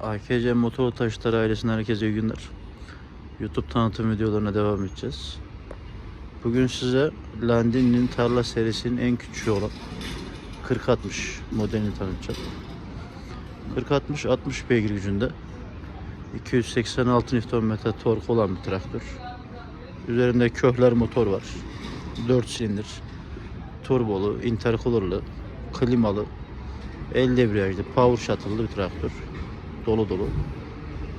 AKC Motor Taşları ailesinden herkese iyi günler. YouTube tanıtım videolarına devam edeceğiz. Bugün size Landini'nin tarla serisinin en küçüğü olan 4060 modelini tanıtacağım. 4060 60 beygir gücünde 286 Nm tork olan bir traktör. Üzerinde köhler motor var. 4 silindir. Turbolu, intercooler'lı, klimalı, el debriyajlı, power shuttle'lı bir traktör. Dolu dolu.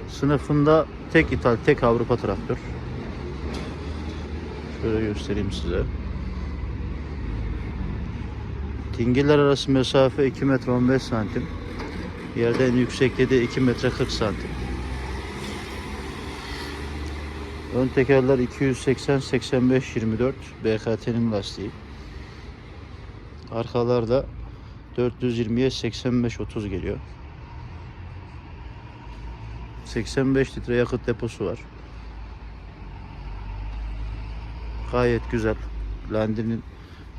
Sınıfında tek ithal, tek Avrupa traktör. Şöyle göstereyim size. Dingiller arası mesafe 2 metre 15 santim. Yerden yüksekliği de 2 metre 40 santim. Ön tekerler 280 85 24 BKT'nin lastiği. Arkalarda 420'ye 85 30 geliyor. 85 litre yakıt deposu var. Gayet güzel. Landinin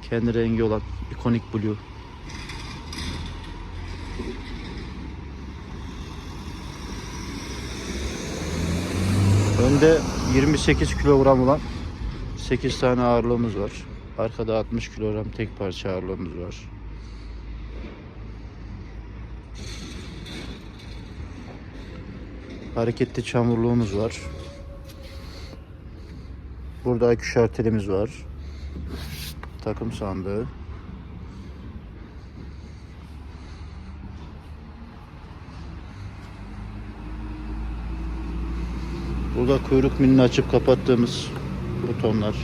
kendi rengi olan ikonik blue. Önde 28 kilogram olan 8 tane ağırlığımız var. Arkada 60 kilogram tek parça ağırlığımız var. Hareketli çamurluğumuz var. Burada akü şartelimiz var. Takım sandığı. Burada kuyruk milini açıp kapattığımız butonlar.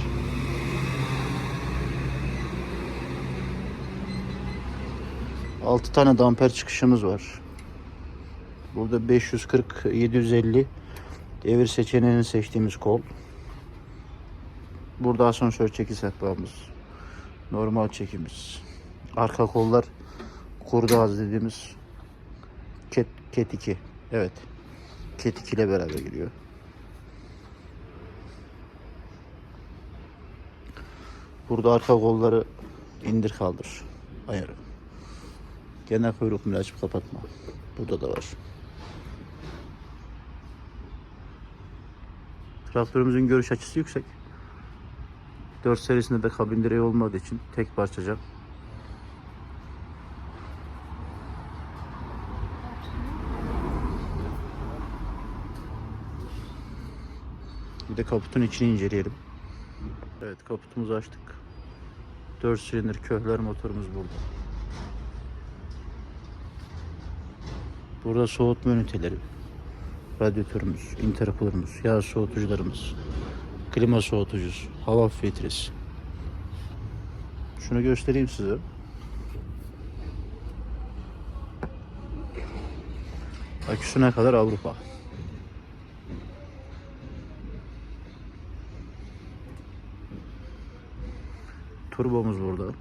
Altı tane damper çıkışımız var. Burada 540 750 devir seçeneğini seçtiğimiz kol. Burada asansör çekiş sehpamız. Normal çekimiz. Arka kollar kurdaz dediğimiz ket, ket 2. Evet. Ket 2 ile beraber geliyor. Burada arka kolları indir kaldır ayarı. Genel kuyruk açıp kapatma. Burada da var. Traktörümüzün görüş açısı yüksek. 4 serisinde de kabin direği olmadığı için tek parçacak. Bir de kaputun içini inceleyelim. Evet kaputumuzu açtık. 4 silindir köhler motorumuz burada. Burada soğutma üniteleri, radyatörümüz, intercooler'ımız, yağ soğutucularımız, klima soğutucusu, hava filtresi. Şunu göstereyim size. Aküsüne kadar Avrupa. Turbomuz burada.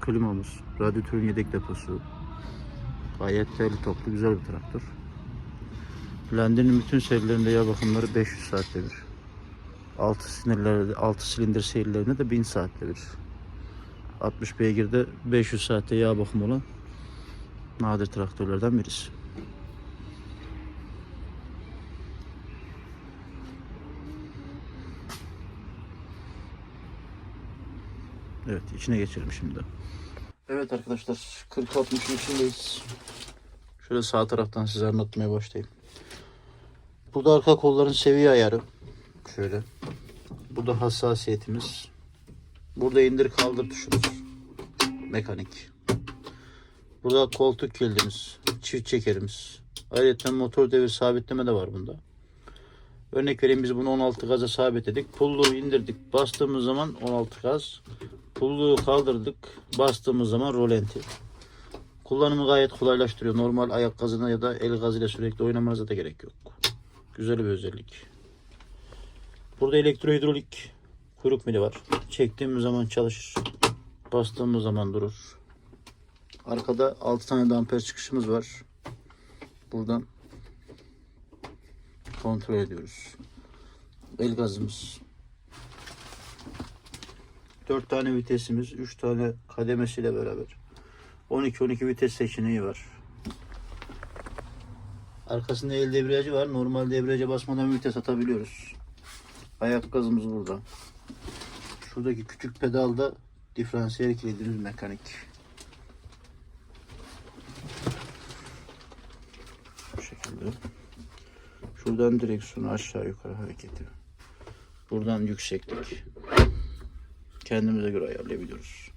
Klimamız, radyatörün yedek deposu. Gayet değerli toplu güzel bir traktör. Landinin bütün serilerinde yağ bakımları 500 saatte bir. 6 sinirlerde 6 silindir serilerinde de 1000 saatte bir. 60 beygirde 500 saatte yağ bakımı olan nadir traktörlerden birisi. Evet içine geçelim şimdi. Evet arkadaşlar 40-60'ın içindeyiz. Şöyle sağ taraftan size anlatmaya başlayayım. Burada arka kolların seviye ayarı. Şöyle. Burada hassasiyetimiz. Burada indir kaldır tuşumuz. Mekanik. Burada koltuk kilidimiz. Çift çekerimiz. Ayrıca motor devir sabitleme de var bunda. Örnek vereyim biz bunu 16 gaza sabitledik. Pulluğu indirdik. Bastığımız zaman 16 gaz. Pulluğu kaldırdık. Bastığımız zaman rolanti. Kullanımı gayet kolaylaştırıyor. Normal ayak gazına ya da el gazıyla sürekli oynamanıza da gerek yok. Güzel bir özellik. Burada elektrohidrolik kuyruk mili var. Çektiğimiz zaman çalışır. Bastığımız zaman durur. Arkada 6 tane damper çıkışımız var. Buradan kontrol ediyoruz. El gazımız. 4 tane vitesimiz, 3 tane kademesiyle beraber 12-12 vites seçeneği var. Arkasında el debriyajı var. Normal debriyaja basmadan vites atabiliyoruz. Ayak gazımız burada. Şuradaki küçük pedalda diferansiyel kilidimiz mekanik. Bu şekilde. Şuradan direksiyonu aşağı yukarı hareketi. Buradan yükseklik. Kendimize göre ayarlayabiliyoruz.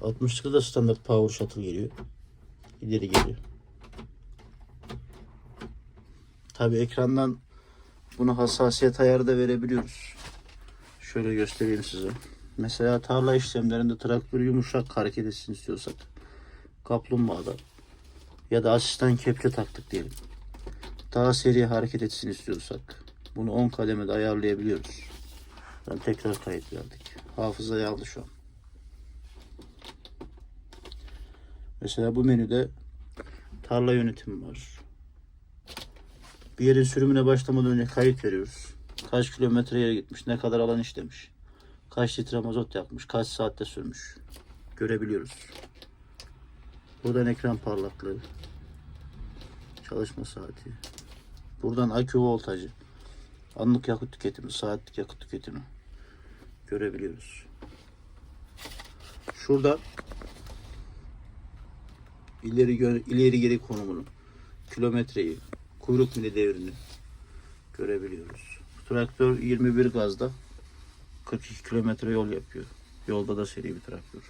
60'lıkta da standart power shuttle geliyor. İleri geliyor. Tabi ekrandan buna hassasiyet ayarı da verebiliyoruz. Şöyle göstereyim size. Mesela tarla işlemlerinde traktör yumuşak hareket etsin istiyorsak kaplumbağada ya da asistan kepçe taktık diyelim. Daha seri hareket etsin istiyorsak bunu 10 kademede ayarlayabiliyoruz. Ben tekrar kayıt verdik. Hafızaya aldı şu an. Mesela bu menüde tarla yönetimi var. Bir yerin sürümüne başlamadan önce kayıt veriyoruz. Kaç kilometre yere gitmiş, ne kadar alan işlemiş, kaç litre mazot yakmış, kaç saatte sürmüş görebiliyoruz. Buradan ekran parlaklığı, çalışma saati, buradan akü voltajı, anlık yakıt tüketimi, saatlik yakıt tüketimi görebiliyoruz. Şurada ileri ileri geri konumunu, kilometreyi, kuyruk mili devrini görebiliyoruz. Traktör 21 gazda 42 kilometre yol yapıyor. Yolda da seri bir traktör.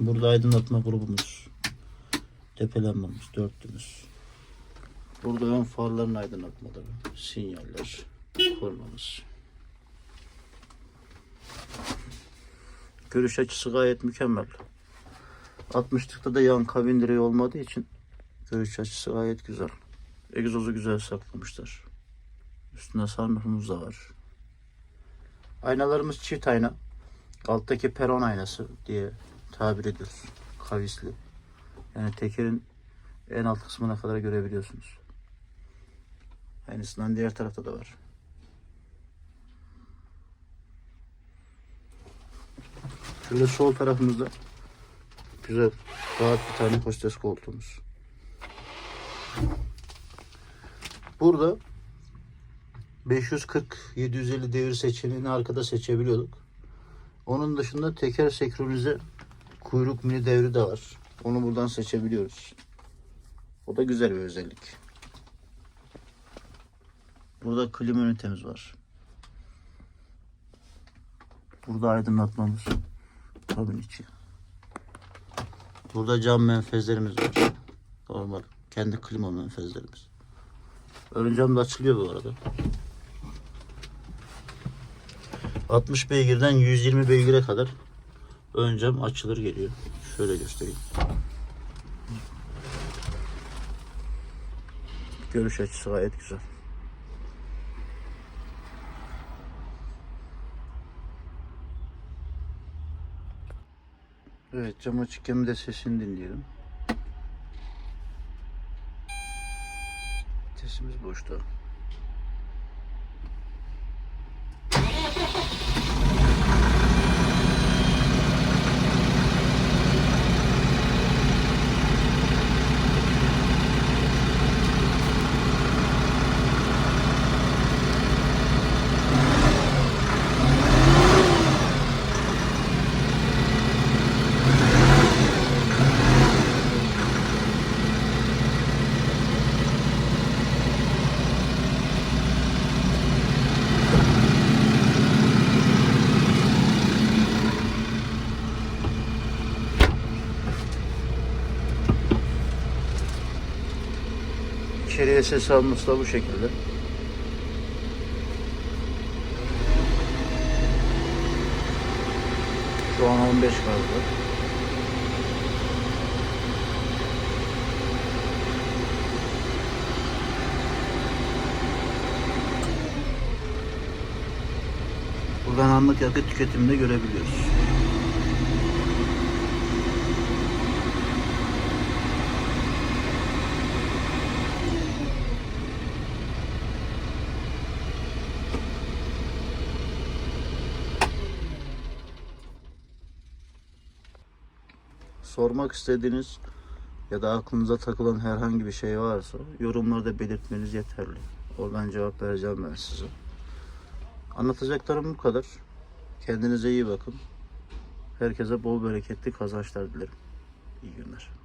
Burada aydınlatma grubumuz. Tepelenmemiz, dörtlümüz. Burada ön farların aydınlatmaları, sinyaller, kornamız. Görüş açısı gayet mükemmel. 60'lıkta da yan kabin direği olmadığı için görüş açısı gayet güzel. Egzozu güzel saklamışlar. Üstünde sunroofumuz da var. Aynalarımız çift ayna. Alttaki peron aynası diye tabir ediyoruz. Kavisli. Yani tekerin en alt kısmına kadar görebiliyorsunuz. Aynısından diğer tarafta da var. Şöyle sol tarafımızda güzel rahat bir tane hostes koltuğumuz. Burada 540-750 devir seçeneğini arkada seçebiliyorduk. Onun dışında teker senkronize kuyruk mini devri de var. Onu buradan seçebiliyoruz. O da güzel bir özellik. Burada klima ünitemiz var. Burada aydınlatmamız. Kabin içi. Burada cam menfezlerimiz var. Normal. Kendi klima menfezlerimiz. Ön cam da açılıyor bu arada. 60 beygirden 120 beygire kadar ön açılır geliyor. Şöyle göstereyim. Görüş açısı gayet güzel. Evet cam açıkken bir de sesini dinleyelim. Спасибо, что Ses alması da bu şekilde. Şu an 15 gazda. Buradan anlık yakıt tüketimini görebiliyoruz. Sormak istediğiniz ya da aklınıza takılan herhangi bir şey varsa yorumlarda belirtmeniz yeterli. Oradan cevap vereceğim ben size. Anlatacaklarım bu kadar. Kendinize iyi bakın. Herkese bol bereketli kazançlar dilerim. İyi günler.